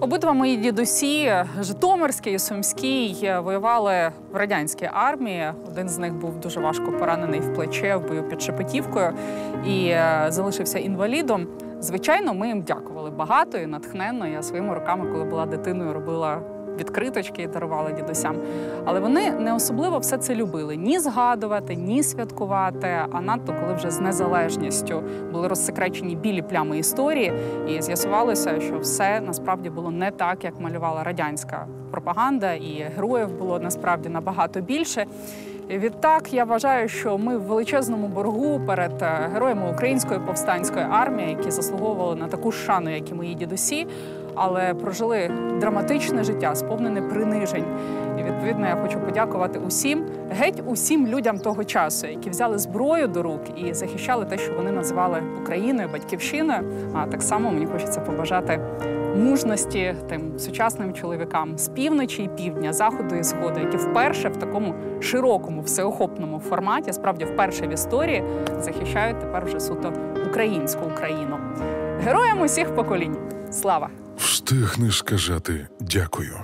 Обидва мої дідусі, Житомирський і Сумський, воювали в радянській армії. Один з них був дуже важко поранений в плече в бою під Шепетівкою і е, залишився інвалідом. Звичайно, ми їм дякували багато і натхненно. Я своїми руками, коли була дитиною, робила відкриточки і дарувала дідусям. Але вони не особливо все це любили ні згадувати, ні святкувати. А надто коли вже з незалежністю були розсекречені білі плями історії, і з'ясувалося, що все насправді було не так, як малювала радянська пропаганда, і героїв було насправді набагато більше. Відтак я вважаю, що ми в величезному боргу перед е, героями української повстанської армії, які заслуговували на таку шану, як і мої дідусі, але прожили драматичне життя, сповнене принижень. І відповідно я хочу подякувати усім, геть усім людям того часу, які взяли зброю до рук і захищали те, що вони називали Україною, батьківщиною. А так само мені хочеться побажати мужності тим сучасним чоловікам з півночі і півдня, заходу і сходу, які вперше в такому широкому, всеохопному форматі, справді вперше в історії, захищають тепер вже суто українську Україну. Героям усіх поколінь! Слава! Встигнеш сказати дякую.